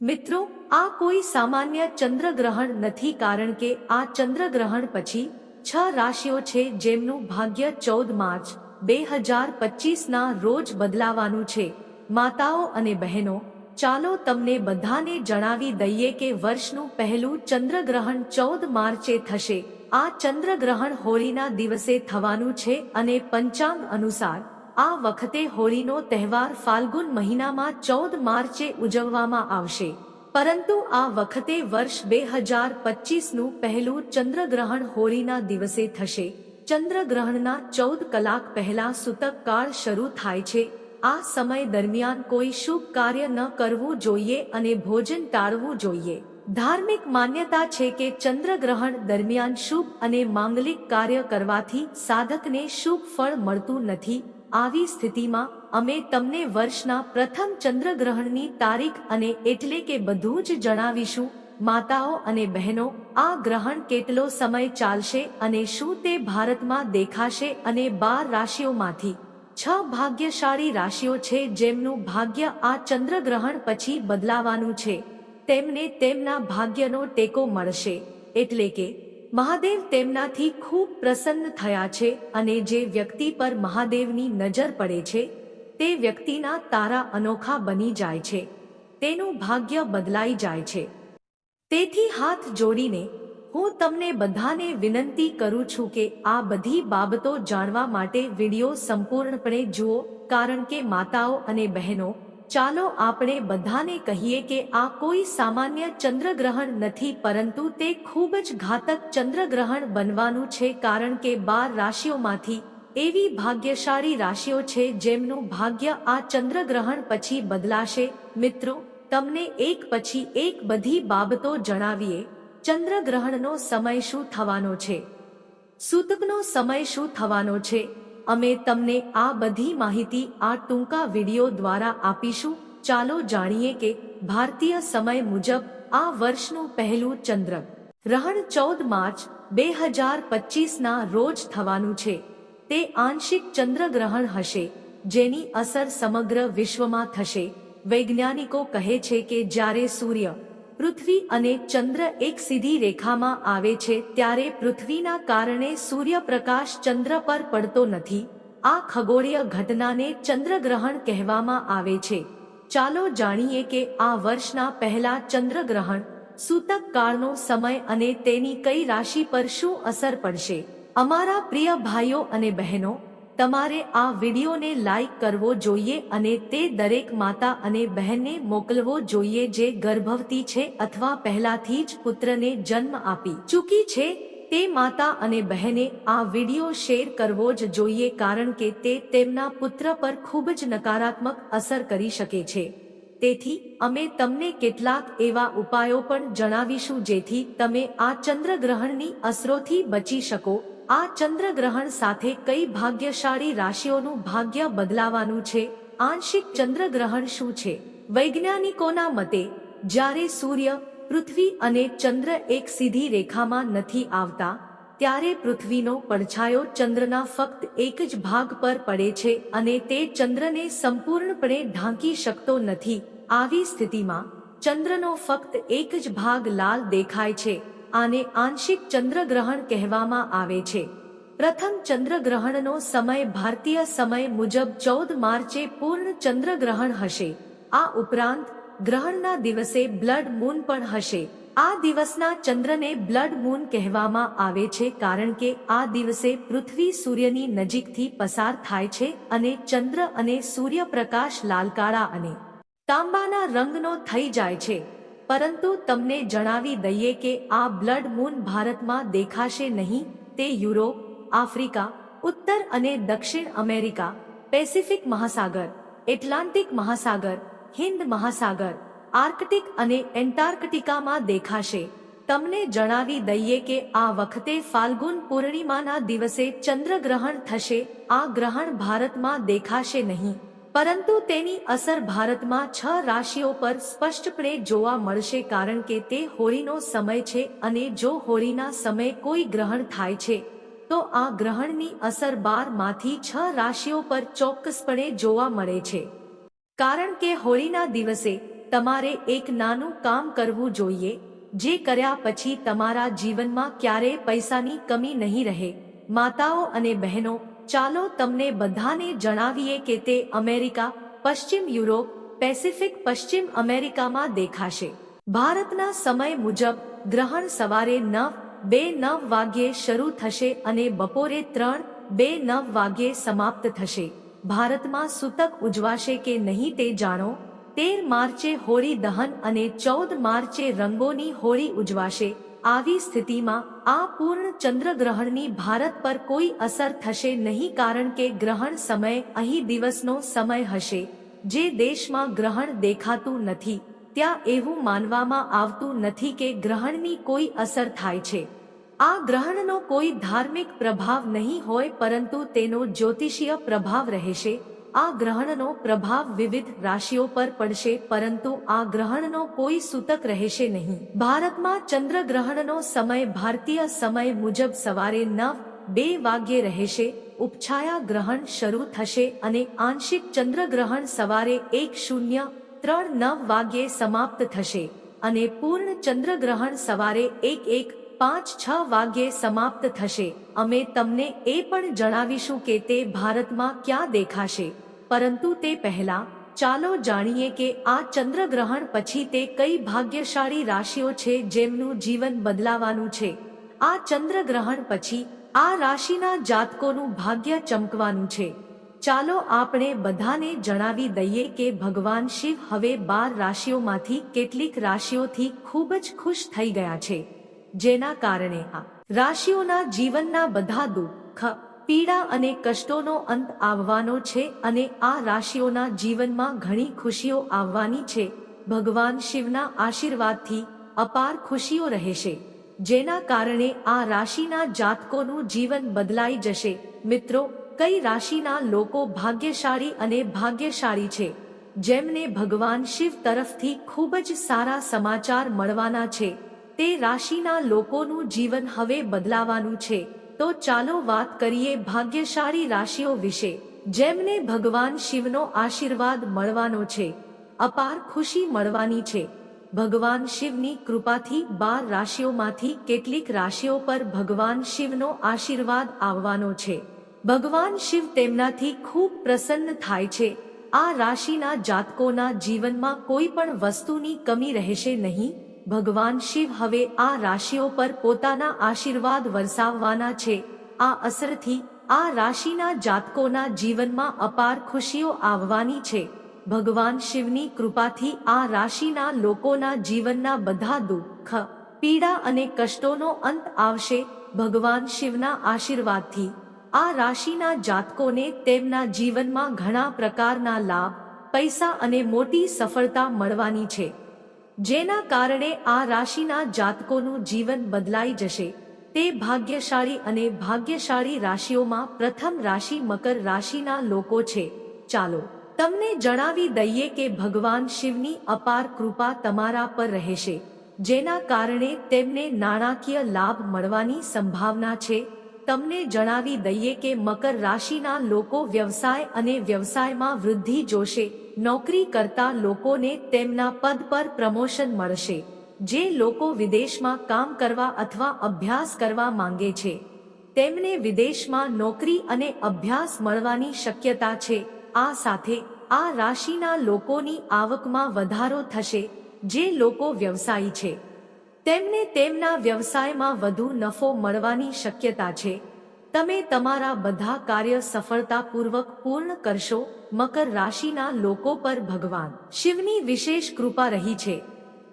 મિત્રો, આ કોઈ સામાન્ય ચંદ્રગ્રહણ નથી કારણ કે આ ચંદ્રગ્રહણ પછી છ રાશિઓ છે જેમનું ભાગ્ય ચૌદ માર્ચ બે હજાર પચીસના રોજ બદલાવાનું છે. માતાઓ અને બહેનો, ચાલો તમને બધાને જણાવી દઈએ કે વર્ષનું પહેલું ચંદ્રગ્રહણ ચૌદ માર્ચે થશે. આ ચંદ્રગ્રહણ હોળીના દિવસે થવાનું છે અને પંચાંગ અનુસાર આ વખતે હોળીનો તહેવાર ફાલ્ગુન મહિનામાં ચૌદ માર્ચે ઉજવવામાં આવશે. પરંતુ આ વખતે વર્ષ બે હજાર પચીસનું પહેલું ચંદ્રગ્રહણ હોળીના દિવસે થશે. ચંદ્રગ્રહણના ચૌદ કલાક પહેલા સૂતક કાળ શરૂ થાય છે. આ સમય દરમિયાન કોઈ શુભ કાર્ય ન કરવું જોઈએ અને ભોજન ટાળવું જોઈએ. ધાર્મિક માન્યતા છે કે ચંદ્રગ્રહણ દરમિયાન શુભ અને માંગલિક કાર્ય કરવાથી સાધકને શુભ ફળ મળતું નથી. આવી સ્થિતિમાં અમે તમને વર્ષના પ્રથમ ચંદ્રગ્રહણની તારીખ અને એટલે કે બધું જ જણાવીશું. માતાઓ અને બહેનો, આ ગ્રહણ કેટલો સમય ચાલશે અને શું તે ભારતમાં દેખાશે અને બાર રાશિઓમાંથી છ ભાગ્યશાળી રાશિઓ છે જેમનું ભાગ્ય આ ચંદ્રગ્રહણ પછી બદલાવાનું છે. તેમને તેમના ભાગ્યનો ટેકો મળશે. એટલે કે મહાદેવ તેમનાથી ખૂબ પ્રસન્ન થયા છે અને જે વ્યક્તિ પર મહાદેવની નજર પડે છે, તે વ્યક્તિના તારા અનોખા બની જાય છે, તેનું ભાગ્ય બદલાઈ જાય છે. તેથી હાથ જોડીને, હું તમને બધાને વિનંતી કરું છું કે આ બધી બાબતો જાણવા માટે વિડિયો સંપૂર્ણપણે જુઓ, કારણ કે માતાઓ અને બહેનો ચાલો આપણે બધાને કહીએ કે આ કોઈ સામાન્ય ચંદ્રગ્રહણ નથી, પરંતુ તે ખૂબ જ ઘાતક ચંદ્રગ્રહણ બનવાનું છે કારણ કે બાર રાશિઓમાંથી એવી ભાગ્યશાળી રાશિઓ છે જેમનું ભાગ્ય આ ચંદ્રગ્રહણ પછી બદલાશે. મિત્રો, તમને એક પછી એક બધી બાબતો જણાવીએ. ચંદ્રગ્રહણનો સમય શું થવાનો છે? સૂતકનો સમય શું થવાનો છે? અમે તમને આ બધી માહિતી આ ટૂંકા વિડિયો દ્વારા આપીશું. ચાલો જાણીએ કે ભારતીય સમય મુજબ આ વર્ષનું પહેલું ચંદ્ર ગ્રહણ ચૌદ માર્ચ બે હજાર પચીસના રોજ થવાનું છે. તે આંશિક ચંદ્રગ્રહણ હશે, જેની અસર સમગ્ર વિશ્વમાં થશે. વૈજ્ઞાનિકો કહે છે કે જ્યારે સૂર્ય પૃથ્વી અને ચંદ્ર એક સીધી રેખામાં આવે છે ત્યારે પૃથ્વીના કારણે સૂર્યપ્રકાશ ચંદ્ર પર પડતો નથી. આ ખગોળીય ઘટનાને ચંદ્રગ્રહણ કહેવામાં આવે છે. ચાલો જાણીએ કે આ વર્ષના પહેલા ચંદ્રગ્રહણ સૂતક કાળનો સમય અને તેની કઈ રાશિ પર શું અસર પડશે. અમારા પ્રિય ભાઈઓ અને બહેનો તમારે આ વિડીયોને લાઈક કરવો જોઈએ અને તે દરેક માતા અને બહેનને મોકલવો જોઈએ જે ગર્ભવતી છે અથવા પહેલાથી જ પુત્રને જન્મ આપી ચૂકી છે. તે માતા અને બહેને આ વીડિયો શેર કરવો જ જોઈએ કારણ કે તે તેમના પુત્ર પર ખૂબ જ નકારાત્મક અસર કરી શકે છે. તેથી, અમે તમને કેટલાક એવા ઉપાયો પણ જણાવીશું જેથી તમે આ ચંદ્રગ્રહણની અસરોથી બચી શકો આ ચંદ્રગ્રહણ સાથે કઈ ભાગ્યશાળી રાશિઓનું ભાગ્ય બદલાવાનું છે? આંશિક ચંદ્રગ્રહણ શું છે? વૈજ્ઞાનિકોના મતે, જ્યારે સૂર્ય, પૃથ્વી અને ચંદ્ર એક સીધી રેખામાં નથી આવતા, ત્યારે પૃથ્વીનો પડછાયો ચંદ્રના ફક્ત એક જ ભાગ પર પડે છે અને તે ચંદ્રને સંપૂર્ણપણે ઢાંકી શકતો નથી. આવી સ્થિતિમાં, ચંદ્રનો ફક્ત એક જ ભાગ લાલ દેખાય છે. આને આંશિક ચંદ્રગ્રહણ કહેવામાં આવે છે. પ્રથમ ચંદ્રગ્રહણનો સમય ભારતીય સમય મુજબ ચૌદ માર્ચે પૂર્ણ ચંદ્રગ્રહણ હશે. આ ઉપરાંત, ગ્રહણના દિવસે બ્લડ મૂન પણ હશે. આ દિવસના ચંદ્રને બ્લડ મૂન કહેવામાં આવે છે કારણ કે આ દિવસે પૃથ્વી સૂર્યની નજીકથી પસાર થાય છે અને ચંદ્ર અને સૂર્યપ્રકાશ લાલકાળા અને તાંબાના રંગનો થઈ જાય છે. પરંતુ તમને જણાવી દઈએ કે આ બ્લડ મૂન ભારતમાં દેખાશે નહીં, તે યુરોપ, આફ્રિકા, ઉત્તર અને દક્ષિણ અમેરિકા, પેસિફિક મહાસાગર, એટલાન્ટિક મહાસાગર, હિન્દ મહાસાગર, આર્કટિક અને એન્ટાર્કટિકામાં દેખાશે. તમને જણાવી દઈએ કે આ વખતે ફાલ્ગુન પૂર્ણિમાના દિવસે ચંદ્રગ્રહણ થશે, આ ગ્રહણ ભારતમાં દેખાશે નહીં. પરંતુ તેની અસર ભારતમાં છ રાશિઓ પર સ્પષ્ટપણે જોવા મળશે કારણ કે તે હોળીનો સમય છે અને જો હોળીના સમય કોઈ ગ્રહણ થાય છે, તો આ ગ્રહણની અસર બારમાંથી છ રાશિઓ પર ચોક્કસપણે જોવા મળે છે. કારણ કે હોળીના દિવસે તમારે એક નાનું કામ કરવું જોઈએ, જે કર્યા પછી તમારા જીવનમાં ક્યારેય પૈસાની કમી નહીં રહે. માતાઓ અને બહેનો ચાલો તમને બધાને જણાવીએ કે તે અમેરિકા, પશ્ચિમ યુરોપ, પેસિફિક પશ્ચિમ અમેરિકામાં દેખાશે. ભારતના સમય મુજબ, ગ્રહણ સવારે નવ, બે નવ વાગ્યે શરૂ થશે અને બપોરે ત્રણ, બે નવ વાગ્યે સમાપ્ત થશે. ભારતમાં સૂતક ઉજવાશે કે નહીં તે જાણો? તેર માર્ચે હોળી દહન અને ચૌદ માર્ચે રંગોની હોળી ઉજવાશે. આવી સ્થિતિમાં આ પૂર્ણ ચંદ્રગ્રહણની ભારત પર કોઈ અસર થશે નહીં કારણ કે ગ્રહણ સમય અહીં દિવસનો સમય હશે. જે દેશમાં ગ્રહણ દેખાતું નથી, ત્યાં એવું માનવામાં આવતું નથી કે ગ્રહણની કોઈ અસર થાય છે. આ ગ્રહણનો કોઈ ધાર્મિક પ્રભાવ નહીં હોય પરંતુ તેનો જ્યોતિષીય પ્રભાવ રહેશે. આ ગ્રહણનો પ્રભાવ વિવિધ રાશિઓ પર પડશે, પરંતુ આ ગ્રહણનો કોઈ સૂતક રહેશે નહીં. ભારતમાં ચંદ્રગ્રહણનો સમય ભારતીય સમય મુજબ સવારે નવ બે વાગ્યે રહેશે, ઉપછાયા ગ્રહણ શરૂ થશે અને આંશિક ચંદ્રગ્રહણ સવારે એક શૂન્ય ત્રણ નવ વાગ્યે સમાપ્ત થશે અને પૂર્ણ ચંદ્રગ્રહણ સવારે એક એક પાંચ છ વાગ્યે સમાપ્ત થશે. અમે તમને એ પણ જણાવીશું કે તે ભારતમાં ક્યાં દેખાશે. પરંતુ તે પહેલા, ચાલો જાણીએ કે આ ચંદ્રગ્રહણ પછી તે કઈ ભાગ્યશાળી રાશિઓ છે જેમનું જીવન બદલાવાનું છે. આ ચંદ્રગ્રહણ પછી, આ રાશિના જાતકોનું ભાગ્ય ચમકવાનું છે. ચાલો આપણે બધાને જણાવી દઈએ કે ભગવાન શિવ હવે બાર રાશિઓમાંથી કેટલીક રાશિઓથી ખૂબ જ ખુશ થઈ ગયા છે. જેના કારણે આ રાશિઓના જીવનના બધા દુઃખ, પીડા અને કષ્ટોનો અંત આવવાનો છે અને આ રાશિઓના જીવનમાં ઘણી ખુશીઓ આવવાની છે. ભગવાન શિવના આશીર્વાદથી અપાર ખુશીઓ રહેશે, જેના કારણે આ રાશિના જાતકોનું જીવન બદલાઈ જશે. મિત્રો, કઈ રાશિના લોકો ભાગ્યશાળી અને ભાગ્યશાળી છે? જેમને ભગવાન શિવ તરફથી ખૂબ જ સારા સમાચાર મળવાના છે. તે રાશિના લોકોનું જીવન હવે બદલાવાનું છે. તો ચાલો વાત કરીએ ભાગ્યશાળી રાશિઓ વિશે. જેમને ભગવાન શિવનો આશીર્વાદ મળવાનો છે. અપાર ખુશી મળવાની છે. ભગવાન શિવની કૃપાથી બાર રાશિઓમાંથી કેટલીક રાશિઓ પર ભગવાન શિવનો આશીર્વાદ આવવાનો છે. ભગવાન શિવ તેમનાથી ખૂબ પ્રસન્ન થાય છે. આ રાશિના જાતકોના જીવનમાં કોઈ પણ વસ્તુની કમી રહેશે નહીં. ભગવાન શિવ હવે આ રાશિઓ પર પોતાના આશીર્વાદ વરસાવવાના છે. આ અસરથી આ રાશિના જાતકોના જીવનમાં અપાર ખુશીઓ આવવાની છે. ભગવાન શિવની કૃપાથી આ રાશિના લોકોના જીવનના બધા દુઃખ, પીડા અને કષ્ટોનો અંત આવશે ભગવાન શિવના આશીર્વાદથી. આ રાશિના જાતકોને તેમના જીવનમાં ઘણા પ્રકારના લાભ, પૈસા અને મોટી સફળતા મળવાની છે. જેના કારણે આ રાશિના જાતકોનું જીવન બદલાઈ જશે. તે ભાગ્યશાળી અને ભાગ્યશાળી રાશિઓમાં પ્રથમ રાશિ મકર રાશિના લોકો છે. ચાલો, તમને જણાવી દઈએ કે ભગવાન શિવની અપાર કૃપા તમારા પર રહેશે. જેના કારણે તેમને નાણાકીય લાભ મળવાની સંભાવના છે. તમને જણાવી દઈએ કે મકર રાશિના લોકો વ્યવસાય અને વ્યવસાયમાં વૃદ્ધિ જોશે. નોકરી કરતા લોકોને તેમના પદ પર પ્રમોશન મળશે. જે લોકો વિદેશમાં કામ કરવા અથવા અભ્યાસ કરવા માંગે છે. તેમને વિદેશમાં નોકરી અને અભ્યાસ મળવાની શક્યતા છે. આ સાથે, આ રાશિના લોકોની આવકમાં વધારો થશે. જે લોકો વ્યવસાયી છે. તેમને તેમના વ્યવસાયમાં વધુ નફો મળવાની શક્યતા છે. તમે તમારા બધા કાર્ય સફળતાપૂર્વક પૂર્ણ કરશો, મકર રાશિના લોકો પર ભગવાન. શિવની વિશેષ કૃપા રહી છે.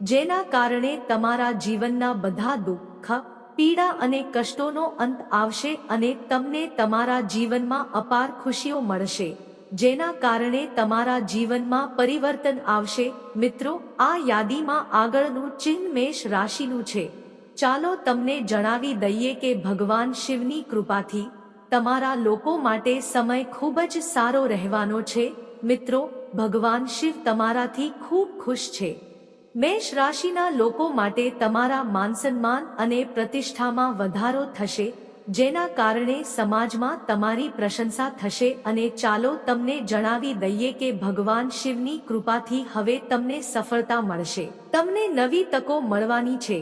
જેના કારણે તમારા જીવનના બધા દુઃખ, પીડા અને કષ્ટોનો અંત આવશે અને તમને તમારા જીવનમાં અપાર ખુશીઓ મળશે. જેના કારણે તમારા જીવનમાં પરિવર્તન આવશે. મિત્રો, આ યાદીમાં આગળનું ચિહ્ન મેષ રાશિનું છે. ચાલો તમને જણાવી દઈએ કે ભગવાન શિવની કૃપાથી તમારા લોકો માટે સમય ખૂબ જ સારો રહેવાનો છે. મિત્રો, ભગવાન શિવ તમારાથી ખૂબ ખુશ છે. મેષ રાશિના લોકો માટે તમારા માનસન્માન અને પ્રતિષ્ઠામાં વધારો થશે. જેના કારણે સમાજમાં તમારી પ્રશંસા થશે અને ચાલો તમને જણાવી દઈએ કે ભગવાન શિવની કૃપાથી હવે તમને સફળતા મળશે. તમને નવી તકો મળવાની છે.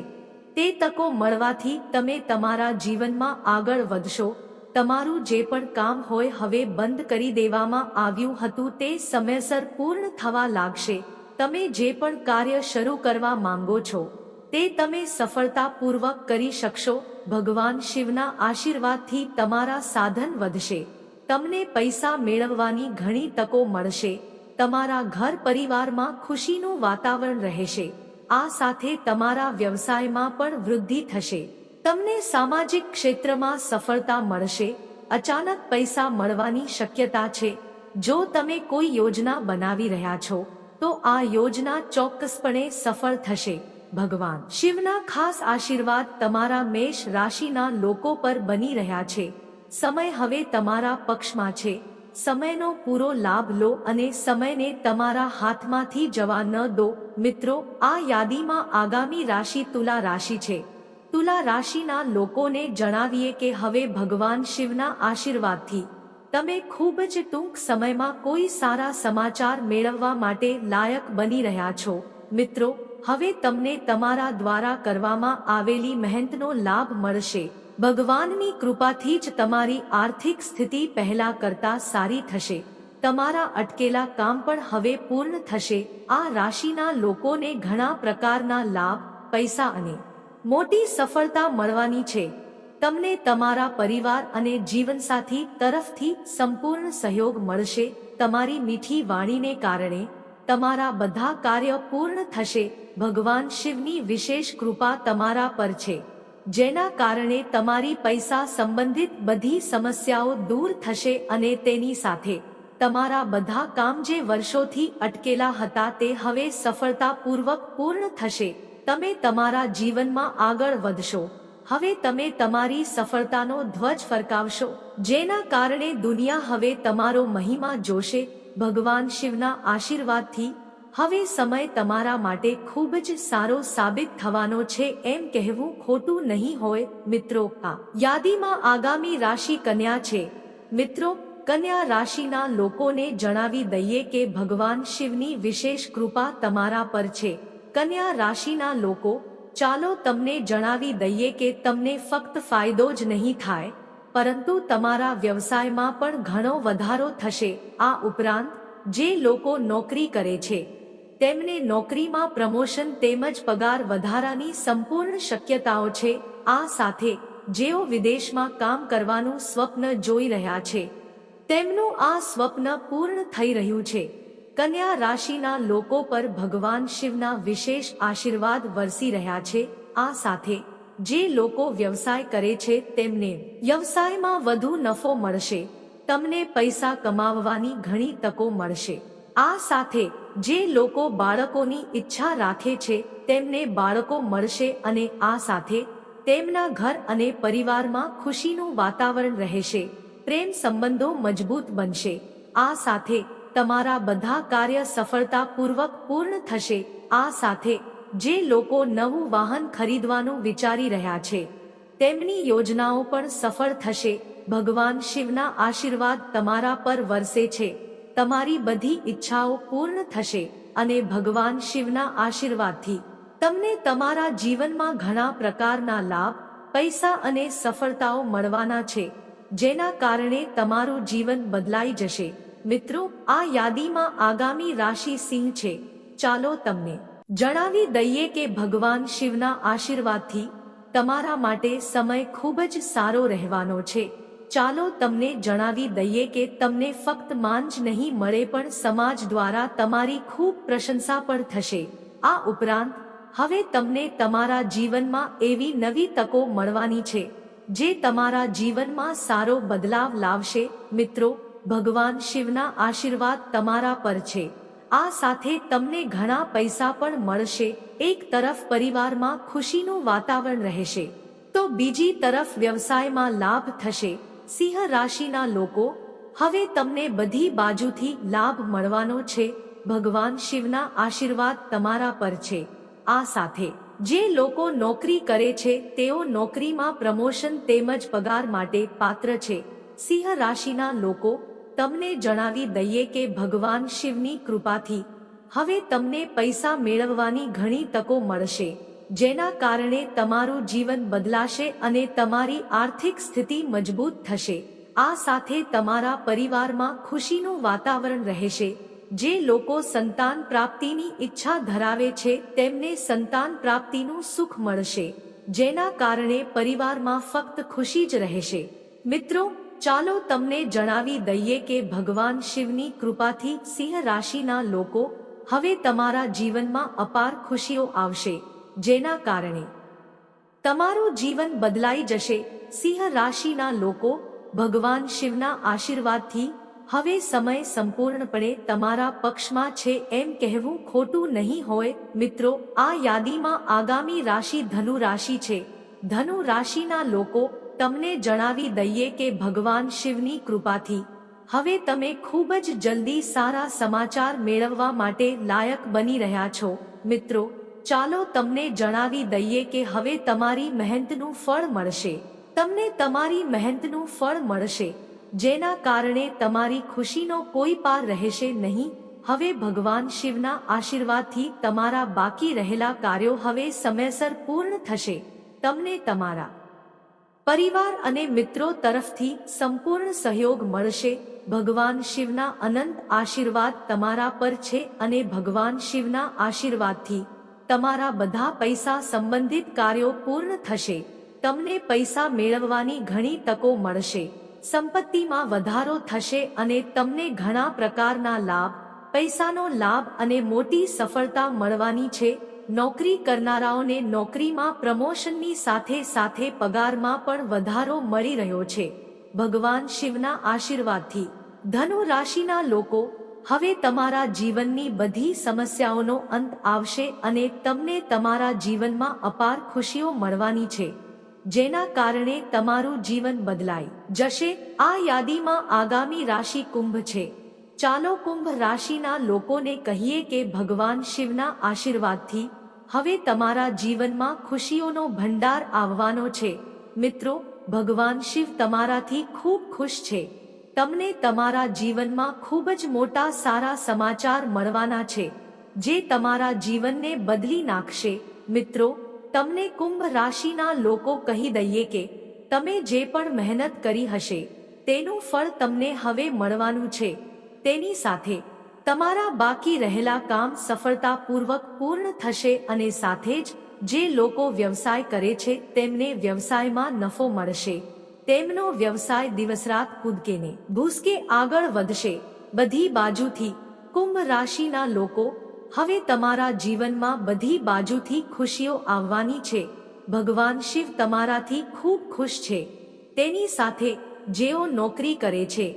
તે તકો મળવાથી તમે તમારા જીવનમાં આગળ વધશો. તમારું જે પણ કામ હોય હવે બંધ કરી દેવામાં આવ્યું હતું તે સમયસર પૂર્ણ થવા લાગશે. તમે જે પણ કાર્ય શરૂ કરવા માંગો છો, તે તમે સફળતાપૂર્વક કરી શકશો. ભગવાન શિવના આશીર્વાદથી તમારા સાધન વધશે. તમને પૈસા મેળવવાની ઘણી તકો મળશે. તમારા ઘર પરિવારમાં ખુશીનું વાતાવરણ રહેશે. આ સાથે તમારા વ્યવસાયમાં પણ વૃદ્ધિ થશે. તમને સામાજિક ક્ષેત્રમાં સફળતા મળશે. અચાનક પૈસા મળવાની શક્યતા છે. જો તમે કોઈ યોજના બનાવી રહ્યા છો, તો આ યોજના ચોક્કસપણે સફળ થશે. ભગવાન. શિવના ખાસ આશીર્વાદ તમારા મેષ રાશિના લોકો પર બની રહ્યા છે. સમય હવે તમારા પક્ષમાં છે. સમયનો પૂરો લાભ લો અને સમયને તમારા હાથમાંથી જવા ન દો. મિત્રો, આ યાદીમાં આગામી રાશિ તુલા રાશિ છે. તુલા રાશિના લોકોને જણાવીએ કે હવે ભગવાન શિવના આશીર્વાદથી. તમે ખૂબ જ ટૂંક સમયમાં કોઈ સારા સમાચાર મેળવવા માટે લાયક બની રહ્યા છો. મિત્રો હવે તમને તમારા દ્વારા કરવામાં આવેલી મહેનતનો લાભ મળશે. ભગવાનની કૃપાથી જ તમારી આર્થિક સ્થિતિ પહેલા કરતા સારી થશે. તમારા અટકેલા કામ પણ હવે પૂર્ણ થશે. આ રાશિના લોકોને ઘણા પ્રકારના લાભ, પૈસા અને મોટી સફળતા મળવાની છે. તમને તમારા પરિવાર અને જીવનસાથી તરફથી સંપૂર્ણ સહયોગ મળશે. તમારી મીઠી વાણીને કારણે તમારા બધા કાર્ય પૂર્ણ થશે. ભગવાન શિવની વિશેષ કૃપા તમારા પર છે. જેના કારણે તમારી પૈસા સંબંધિત બધી સમસ્યાઓ દૂર થશે અને તેની સાથે તમારા બધા કામ જે વર્ષોથી અટકેલા હતા તે હવે સફળતાપૂર્વક પૂર્ણ થશે. તમે તમારા જીવનમાં આગળ વધશો. હવે તમે તમારી સફળતાનો ધ્વજ ફરકાવશો. જેના કારણે દુનિયા હવે તમારો મહિમા જોશે. ભગવાન શિવના આશીર્વાદથી હવે સમય તમારા માટે ખૂબ જ સારો સાબિત થવાનો છે એમ કહેવું ખોટું નહીં હોય મિત્રો આ યાદીમાં આગામી રાશિ કન્યા છે. મિત્રો, કન્યા રાશિના લોકોને જણાવી દઈએ કે ભગવાન શિવની વિશેષ કૃપા તમારા પર છે. કન્યા રાશિના લોકો, ચાલો તમને જણાવી દઈએ કે તમને ફક્ત ફાયદો જ નહીં થાય. પરંતુ તમારા વ્યવસાયમાં પણ ઘણો વધારો થશે. આ ઉપરાંત, જે લોકો નોકરી કરે છે, તેમને નોકરીમાં પ્રમોશન તેમજ પગાર વધારાની સંપૂર્ણ શક્યતાઓ છે. આ સાથે, જેઓ વિદેશમાં કામ કરવાનું સ્વપ્ન જોઈ રહ્યા છે, તેમનું આ સ્વપ્ન પૂર્ણ થઈ રહ્યું છે. કન્યા રાશિના લોકો પર ભગવાન શિવના વિશેષ આશીર્વાદ વરસી રહ્યા છે. આ સાથે જે લોકો વ્યવસાય કરે છે તેમને વ્યવસાયમાં વધુ નફો મળશે. તમને પૈસા કમાવવાની ઘણી તકો મળશે. આ સાથે જે લોકો બાળકોની ઈચ્છા રાખે છે તેમને બાળકો મળશે અને આ સાથે તેમના ઘર અને પરિવારમાં ખુશીનું વાતાવરણ રહેશે. પ્રેમ સંબંધો મજબૂત બનશે. આ સાથે તમારા બધા કાર્ય સફળતાપૂર્વક પૂર્ણ થશે. આ સાથે જે લોકો નવું વાહન ખરીદવાનું વિચારી રહ્યા છે, તેમની યોજનાઓ પણ સફળ થશે. ભગવાન શિવના આશીર્વાદ તમારા પર વરસે છે. તમારી બધી ઈચ્છાઓ પૂર્ણ થશે અને ભગવાન શિવના આશીર્વાદથી. તમને તમારા જીવનમાં ઘણા પ્રકારના લાભ, પૈસા અને સફળતાઓ મળવાના છે, જેના કારણે તમારું જીવન બદલાઈ જશે. મિત્રો, આ યાદીમાં આગામી રાશિ સિંહ છે. ચાલો તમને જણાવી દઈએ કે ભગવાન શિવના આશીર્વાદથી તમારા માટે સમય ખૂબ જ સારો રહેવાનો છે. ચાલો તમને જણાવી દઈએ કે તમને ફક્ત માન જ નહીં મળે પણ સમાજ દ્વારા તમારી ખૂબ પ્રશંસા પણ થશે. આ ઉપરાંત, હવે તમને તમારા જીવનમાં એવી નવી તકો મળવાની છે, જે તમારા જીવનમાં સારો બદલાવ લાવશે. મિત્રો, ભગવાન શિવના આશીર્વાદ તમારા પર છે. આ સાથે તમને ઘણા પૈસા પણ મળશે. એક તરફ પરિવારમાં ખુશીનું વાતાવરણ રહેશે. તો બીજી તરફ વ્યવસાયમાં લાભ થશે. સિંહ રાશિના લોકો, હવે તમને બધી બાજુથી લાભ મળવાનો છે. ભગવાન શિવના આશીર્વાદ તમારા પર છે. આ સાથે, જે લોકો નોકરી કરે છે, તેઓ નોકરીમાં પ્રમોશન તેમજ પગાર માટે પાત્ર છે. સિંહ રાશિના લોકો તમને જણાવી દઈએ કે ભગવાન શિવની કૃપાથી હવે તમને પૈસા મેળવવાની ઘણી તકો મળશે, જેના કારણે તમારું જીવન બદલાશે અને તમારી આર્થિક સ્થિતિ મજબૂત થશે. આ સાથે તમારા પરિવારમાં ખુશીનું વાતાવરણ રહેશે. જે લોકો સંતાન પ્રાપ્તિની ઈચ્છા ધરાવે છે, તેમને સંતાન પ્રાપ્તિનું સુખ મળશે, જેના કારણે પરિવારમાં ફક્ત ખુશી જ રહેશે. મિત્રો ચાલો તમને જણાવી દઈએ કે ભગવાન શિવની કૃપાથી સિંહ રાશિના લોકો હવે તમારા જીવનમાં અપાર ખુશીઓ આવશે, જેના કારણે તમારું જીવન બદલાઈ જશે. સિંહ રાશિના લોકો ભગવાન શિવના આશીર્વાદથી હવે સમય સંપૂર્ણપણે તમારા પક્ષમાં છે એમ કહેવું ખોટું નહીં હોય. મિત્રો, આ યાદીમાં આગામી રાશિ ધનુ રાશિ છે. ધનુ રાશિના લોકો તમને જણાવી દઈએ કે ભગવાન શિવની કૃપાથી. હવે તમે ખૂબ જ જલ્દી સારા સમાચાર મેળવવા માટે લાયક બની રહ્યા છો. મિત્રો, ચાલો તમને જણાવી દઈએ કે હવે તમારી મહેનતનું ફળ મળશે. તમને તમારી મહેનતનું ફળ મળશે. જેના કારણે તમારી ખુશીનો કોઈ પાર રહેશે નહીં. હવે ભગવાન શિવના આશીર્વાદથી તમારા બાકી રહેલા કાર્યો હવે સમયસર પૂર્ણ થશે. તમને તમારા પરિવાર અને મિત્રો તરફથી સંપૂર્ણ સહયોગ મળશે. ભગવાન શિવના અનંત આશીર્વાદ તમારા પર છે અને ભગવાન શિવના આશીર્વાદથી તમારા બધા પૈસા સંબંધિત કાર્યો પૂર્ણ થશે. તમને પૈસા મેળવવાની ઘણી તકો મળશે. સંપત્તિમાં વધારો થશે અને તમને ઘણા પ્રકારના લાભ, પૈસાનો લાભ અને મોટી સફળતા મળવાની છે. નોકરી કરનારાઓને નોકરીમાં પ્રમોશનની સાથે સાથે પગારમાં પણ વધારો મળી રહ્યો છે. ભગવાન શિવના આશીર્વાદથી. ધનુ રાશિના લોકો, હવે તમારા જીવનની બધી સમસ્યાઓનો અંત આવશે અને તમને તમારા જીવનમાં અપાર ખુશીઓ મળવાની છે. જેના કારણે તમારું જીવન બદલાઈ જશે. આ યાદીમાં આગામી રાશિ કુંભ છે. ચાલો કુંભ રાશિના લોકોને કહીએ કે ભગવાન શિવના આશીર્વાદથી હવે તમારા જીવનમાં ખુશીઓનો ભંડાર આવવાનો છે. મિત્રો, ભગવાન શિવ તમારાથી ખૂબ ખુશ છે. તમને તમારા જીવનમાં ખૂબ જ મોટા સારા સમાચાર મળવાના છે, જે તમારા જીવનને બદલી નાખશે. મિત્રો, તમને કુંભ રાશિના લોકો કહી દઈએ કે, તમે જે પણ મહેનત કરી હશે, તેનું ફળ તમને હવે મળવાનું છે. તેની સાથે તમારા બાકી રહેલા કામ સફળતાપૂર્વક પૂર્ણ થશે અને સાથે જ જે લોકો વ્યવસાય કરે છે તેમને વ્યવસાયમાં નફો મળશે. તેમનો વ્યવસાય દિવસરાત કૂદકેને ભૂસકે આગળ વધશે. બધી બાજુથી કુંભ રાશિના લોકો, હવે તમારા જીવનમાં બધી બાજુથી ખુશીઓ આવવાની છે. ભગવાન શિવ તમારાથી ખૂબ ખુશ છે. તેની સાથે જેઓ નોકરી કરે છે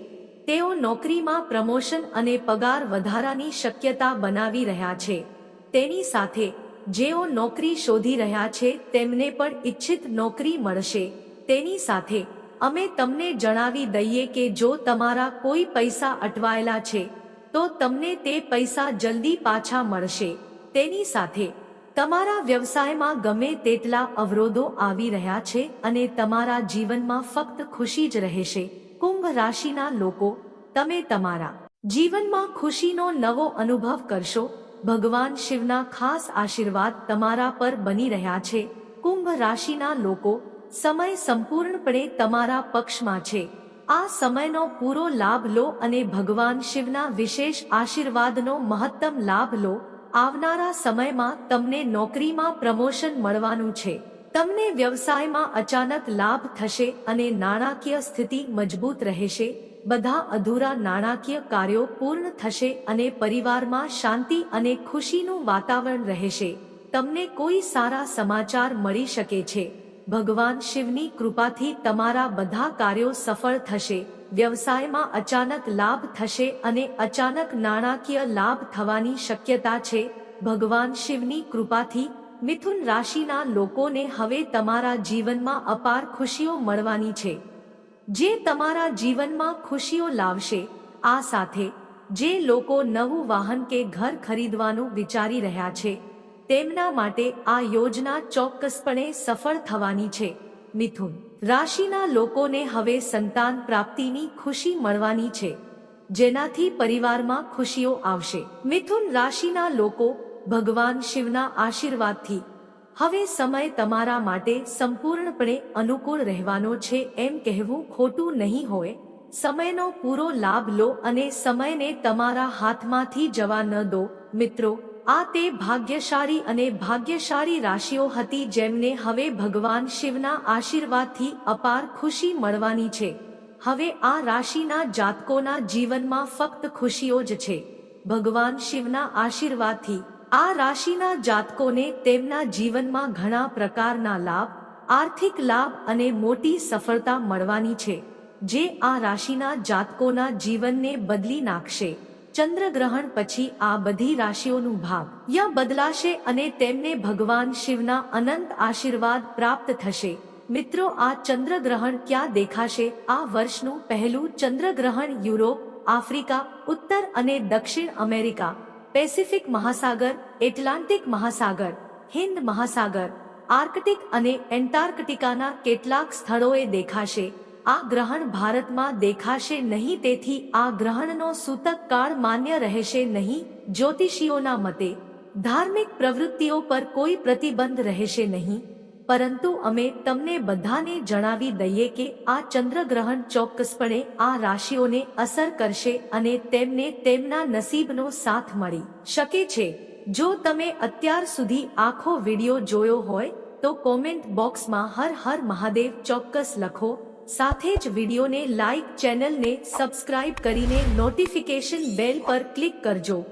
તેઓ નોકરીમાં પ્રમોશન અને પગાર વધારાની શક્યતા બનાવી રહ્યા છે. તેની સાથે, જેઓ નોકરી શોધી રહ્યા છે, તેમને પણ ઈચ્છિત નોકરી મળશે. તેની સાથે, અમે તમને જણાવી દઈએ કે જો તમારા કોઈ પૈસા અટવાયેલા છે, તો તમને તે પૈસા જલ્દી પાછા મળશે. તેની સાથે, તમારા વ્યવસાયમાં ગમે તેટલા અવરોધો આવી રહ્યા છે અને તમારા જીવનમાં ફક્ત ખુશી જ રહેશે. કુંભ રાશિના લોકો, તમે તમારા જીવનમાં ખુશીનો નવો અનુભવ કરશો. ભગવાન શિવના ખાસ આશીર્વાદ તમારા પર બની રહ્યા છે. કુંભ રાશિના લોકો, સમય સંપૂર્ણપણે તમારા પક્ષમાં છે. આ સમયનો પૂરો લાભ લો અને ભગવાન શિવના વિશેષ આશીર્વાદનો મહત્તમ લાભ લો. આવનારા સમયમાં તમને નોકરીમાં પ્રમોશન મળવાનું છે. તમને વ્યવસાયમાં અચાનક લાભ થશે અને નાણાકીય સ્થિતિ મજબૂત રહેશે, બધા અધૂરા નાણાકીય કાર્યો પૂર્ણ થશે અને પરિવારમાં શાંતિ અને ખુશીનું વાતાવરણ રહેશે. તમને કોઈ સારા સમાચાર મળી શકે છે. ભગવાન શિવની કૃપાથી તમારા બધા કાર્યો સફળ થશે. વ્યવસાયમાં અચાનક લાભ થશે અને અચાનક નાણાકીય લાભ થવાની શક્યતા છે. ભગવાન શિવની કૃપાથી મિથુન રાશિના લોકોને હવે તમારા જીવનમાં અપાર ખુશીઓ મળવાની છે. જે તમારા જીવનમાં ખુશીઓ લાવશે, આ સાથે, જે લોકો નવું વાહન કે ઘર ખરીદવાનું વિચારી રહ્યા છે, તેમના માટે આ યોજના ચોક્કસપણે સફળ થવાની છે. મિથુન રાશિના લોકોને હવે સંતાન પ્રાપ્તિની ખુશી મળવાની છે, જેનાથી પરિવારમાં ખુશીઓ આવશે. મિથુન રાશિના લોકો ભગવાન શિવના આશીર્વાદથી. હવે સમય તમારા માટે સંપૂર્ણપણે અનુકૂળ રહેવાનો છે એમ કહેવું ખોટું નહીં હોય. સમયનો પૂરો લાભ લો અને સમયને તમારા હાથમાંથી જવા ન દો. મિત્રો, આ તે ભાગ્યશાળી અને ભાગ્યશાળી રાશિઓ હતી જેમને હવે ભગવાન શિવના આશીર્વાદથી અપાર ખુશી મળવાની છે. હવે આ રાશિના જાતકોના જીવનમાં ફક્ત ખુશીઓ જ છે. ભગવાન શિવના આશીર્વાદથી આ રાશિના જાતકોને તેમના જીવનમાં ઘણા પ્રકારના લાભ, આર્થિક લાભ અને મોટી સફળતા મળવાની છે, જે આ રાશિના જાતકોના જીવનને બદલી નાખશે. ચંદ્રગ્રહણ પછી આ બધી રાશિઓનું ભાગ યા બદલાશે અને તેમને ભગવાન શિવના અનંત આશીર્વાદ પ્રાપ્ત થશે. મિત્રો, આ ચંદ્રગ્રહણ ક્યાં દેખાશે? આ વર્ષનું પહેલું ચંદ્રગ્રહણ યુરોપ, આફ્રિકા, ઉત્તર અને દક્ષિણ અમેરિકા. પેસિફિક મહાસાગર, એટલાન્ટિક મહાસાગર, હિન્દ મહાસાગર, આર્કટિક અને એન્ટાર્કટિકાના કેટલાક સ્થળોએ દેખાશે. આ ગ્રહણ ભારતમાં દેખાશે નહીં, તેથી આ ગ્રહણનો સૂતક કાળ માન્ય રહેશે નહીં, જ્યોતિષીઓના મતે. ધાર્મિક પ્રવૃત્તિઓ પર કોઈ પ્રતિબંધ રહેશે નહીં. પરંતુ અમે તમને બધાને જણાવી દઈએ કે આ ચંદ્રગ્રહણ ચોક્કસપણે આ રાશિઓને અસર કરશે અને તેમને તેમના નસીબનો સાથ મળી શકે છે. જો તમે અત્યાર સુધી આખો વિડિયો જોયો હોય, તો કોમેન્ટ બોક્સમાં હર હર મહાદેવ ચોક્કસ લખો. સાથે જ વિડિયોને લાઈક ચેનલને સબસ્ક્રાઇબ કરીને નોટિફિકેશન બેલ પર ક્લિક કરજો.